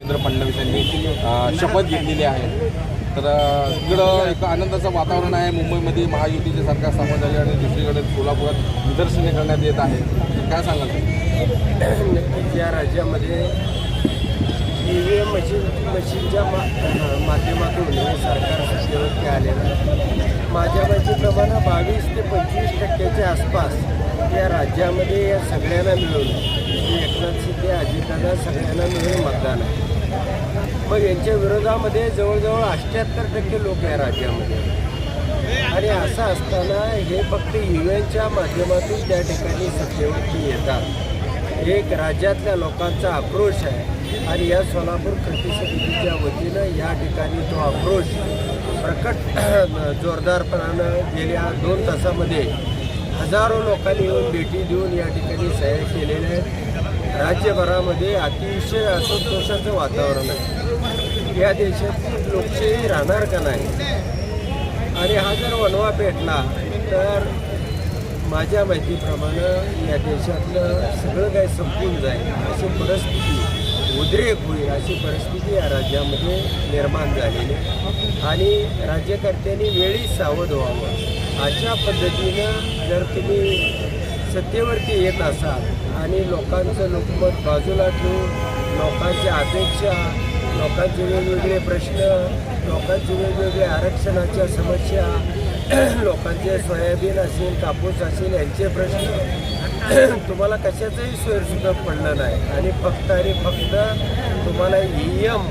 देवेंद्र फडणवीस यांनी शपथ घेतलेली आहे. तर अ, इकडं एक आनंदाचं वातावरण आहे. मुंबईमध्ये महायुतीचे सरकार स्थापन झाले आणि दुसरीकडे सोलापुरात निदर्शने करण्यात येत आहे काय सांगाल? तुम्ही? नक्कीच या राज्यामध्ये ई व्ही एम मशीन मशीनच्या मा माध्यमातून सरकार सत्तेवरती आलेलं आहे. माझ्या माहितीप्रमाणे बावीस ते पंचवीस टक्क्याच्या आसपास या राज्यामध्ये या सगळ्यांना मिळून एकनाथ शिंदे अजितदादा सगळ्यांना मिळून मतदान आहे. मग यांच्या विरोधामध्ये जवळजवळ अठ्ठ्याहत्तर टक्के लोक या राज्यामध्ये आणि असं असताना हे फक्त युएनच्या माध्यमातून त्या ठिकाणी सत्तेवरती येतात. एक राज्यातल्या लोकांचा आक्रोश आहे. आणि या सोलापूर कृती समितीच्या वतीनं या ठिकाणी तो आक्रोश प्रकट जोरदारपणानं गेल्या दोन तासामध्ये हजारो लोकांनी येऊन भेटी देऊन या ठिकाणी सह्या केलेल्या आहेत. राज्यभरामध्ये अतिशय असंतोषाचं वातावरण आहे. या देशात लोकशाही राहणार का नाही? आणि हा जर वनवा पेटला तर माझ्या माहितीप्रमाणे या देशातलं सगळं काही संपून जाईल. अशी परिस्थिती उद्रेक होईल अशी परिस्थिती या राज्यामध्ये निर्माण झालेली आणि राज्यकर्त्यांनी वेळी सावध व्हावं. अशा पद्धतीनं जर तुम्ही सत्तेवरती येत असाल आणि लोकांचं लोकमत बाजूला ठेवून लोकांच्या अपेक्षा लोकांचे वेगवेगळे प्रश्न लोकांचे वेगवेगळे आरक्षणाच्या समस्या लोकांचे सोयाबीन असेल कापूस असेल यांचे प्रश्न तुम्हाला कशाचंही सोयीसुद्धा पडलं नाही. आणि फक्त आणि फक्त तुम्हाला ई एम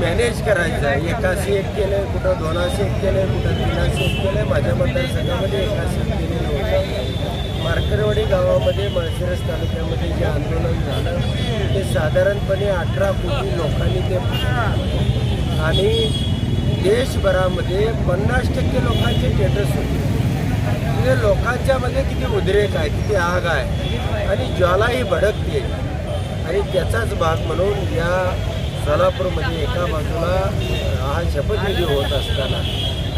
मॅनेज करायचं आहे. एकाशी एक केलं आहे कुठं दोनाशे एक केलं कुठं तीनाशे एक केलं माझ्या मतदारसंघामध्ये एकाशी एक केलेलं होतं मार्करवाडी गावामध्ये माळशिरस तालुक्यामध्ये जे आंदोलन झालं ते साधारणपणे अठरा कोटी लोकांनी ते आणि देशभरामध्ये पन्नास टक्के लोकांचे स्टेटस होते. म्हणजे लोकांच्यामध्ये किती उद्रेक आहे किती आग आहे आणि ज्वालाही भडकते. आणि त्याचाच भाग म्हणून या सोलापूरमध्ये एका बाजूला हा शपथविधी होत असताना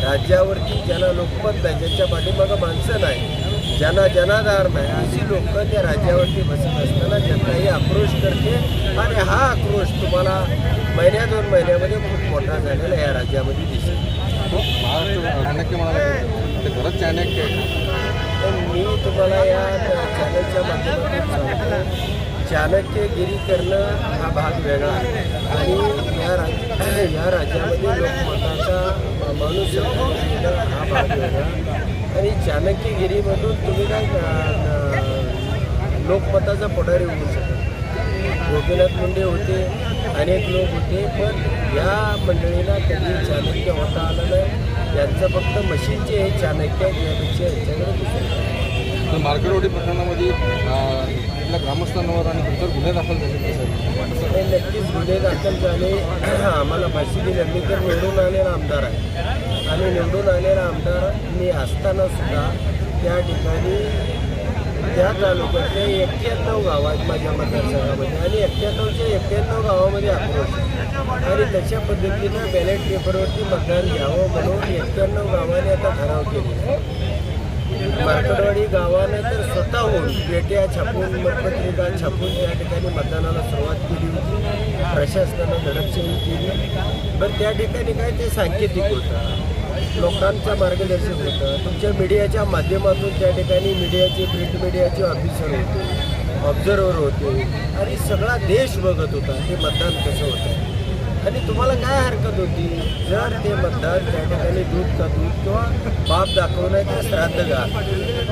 राज्यावरती ज्यांना लोकमत नाही ज्यांच्या पाठीमागं माणसं नाही. ज्यांना जनाधार नाही अशी लोक त्या राज्यावरती बसत असताना जनताही आक्रोश करते. आणि हा आक्रोश तुम्हाला महिन्या दोन महिन्यामध्ये खूप मोठा झालेला या राज्यामध्ये दिसेल. खरंच चाणक्य पण मी तुम्हाला या चॅनलच्या माध्यमातून चाणक्यगिरी करणं हा भाग वेगळा आणि या राज्य या राज्यामध्ये लोकमताचा माणूस हा भाग वेगळा आणि चाणक्यगिरीमधून तुम्ही काय लोकमताचा पुढारी होऊ शकता गोपीनाथ मुंडे होते अनेक लोक होते पण या मंडळीला कधी चाणक्य होता आलं नाही. यांचं फक्त मशीनचे हे चाणक्य यापेक्षा यांच्याकडे मार्केटवाडी प्रकरणामध्ये अ, ग्रामस्थांवर आणि इतर गुन्हे दाखल झाले सर. नक्कीच गुन्हे दाखल झाले. आम्हाला माहिती दिली मी तर निवडून आलेला आमदार आहे. आणि निवडून आलेला आमदार मी असताना सुद्धा त्या ठिकाणी त्या तालुक्यातल्या एक्क्याण्णव गाव आहेत माझ्या मतदारसंघामध्ये आणि एक्क्याण्णवच्या एक्क्याण्णव गावामध्ये आक्रोश. आणि तशा पद्धतीनं बॅलेट पेपरवरती मतदान घ्यावं म्हणून एक्क्याण्णव गावाने आता ठराव केले मार्कडवाडी गावाने तर स्वतःहून पेट्या छापून मतपत्रिका छापून त्या ठिकाणी मतदानाला सुरुवात केली होती. प्रशासनानं धडकशाही केली. पण त्या ठिकाणी काय ते सांकेतिक होतं. लोकांचं मार्गदर्शन होतं. तुमच्या मीडियाच्या माध्यमातून त्या ठिकाणी मीडियाचे प्रिंट मीडियाचे ऑफिसर होते ऑब्झर्वर होते. आणि सगळा देश बघत होता ते मतदान कसं होतं. आणि तुम्हाला काय हरकत होती? जर ते मतदान त्या ठिकाणी दूध का दूध किंवा बाप दाखवणं किंवा श्राद्ध घाल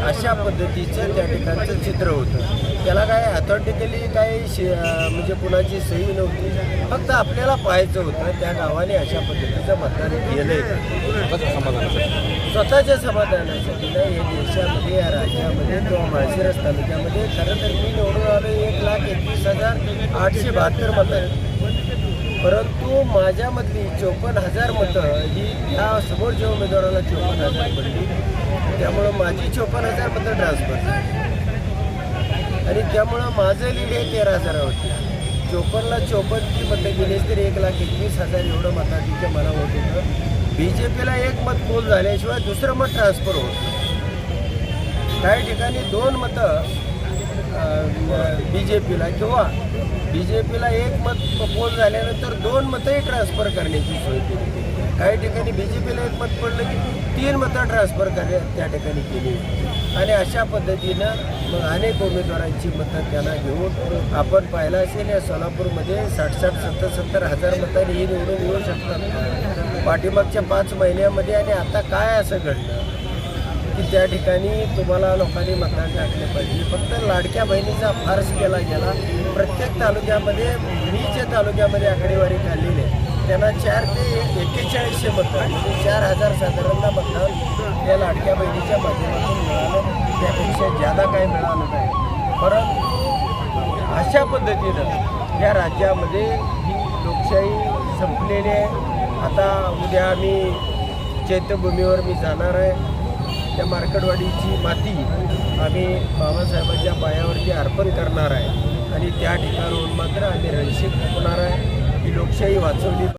अशा पद्धतीचं त्या ठिकाणचं चित्र होतं. त्याला काय अथॉरिटिकली काही शे म्हणजे कुणाची सही नव्हती. फक्त आपल्याला पाहायचं होतं त्या गावाने अशा पद्धतीचं मतदान केलं आहे स्वतःच्या समाधानासाठी ना या देशामध्ये या राज्यामध्ये किंवा माळशिरस तालुक्यामध्ये खरं तर मी निवडून आलो एक लाख एकवीस हजार आठशे बहात्तर मतं. परंतु माझ्यामधली चोपन्न हजार मतं ही ह्या समोरच्या उमेदवाराला चोपन्न हजार पडली त्यामुळं माझी चौपन्न हजार मतं ट्रान्सफर झाली. आणि त्यामुळं माझं लीड हे तेरा हजारावरती चोपन्नला चोपन्नची मतं गेलीच तर एक लाख एकवीस हजार एवढं मताधिक्य मला होत होतं. बी जे पीला एक मत पोल झाल्याशिवाय दुसरं मत ट्रान्सफर होतं काही ठिकाणी दोन मतं बी जे पीला किंवा बी जे पीला एक मत पोल झाल्यानंतर दोन मतंही ट्रान्सफर करण्याची सोय केली. काही ठिकाणी बी जे पीला एक मत पडलं की तीन मतं ट्रान्सफर करण्या त्या ठिकाणी केली आणि अशा पद्धतीनं मग अनेक उमेदवारांची मतं त्यांना घेऊन आपण पाहिलं असेल या सोलापूरमध्ये साठ साठ सत्तर सत्तर हजार मतांनी ही निवडून येऊ शकतात. पाठीमागच्या पाच महिन्यामध्ये आणि आता काय असं घडलं? की त्या ठिकाणी तुम्हाला लोकांनी मतदान टाकले पाहिजे. फक्त लाडक्या बहिणीचा फार्स केला गेला. प्रत्येक तालुक्यामध्ये मी जे तालुक्यामध्ये आकडेवारी काढलेली आहे. त्यांना चार ते एक्केचाळीसशे मतदान म्हणजे चार हजार साधारणतः मतदान या लाडक्या बहिणीच्या माध्यमातून मिळालं. त्यापेक्षा जादा काही मिळालं नाही. परत अशा पद्धतीनं या राज्यामध्ये ही लोकशाही संपलेली आहे. आता उद्या आम्ही चैत्यभूमीवर मी जाणार आहे. त्या मार्कडवाडीची माती आम्ही बाबासाहेबांच्या पायावरती अर्पण करणार आहे. आणि त्या ठिकाणाहून मात्र आम्ही रणशिक होणार आहे ही लोकशाही वाचवली.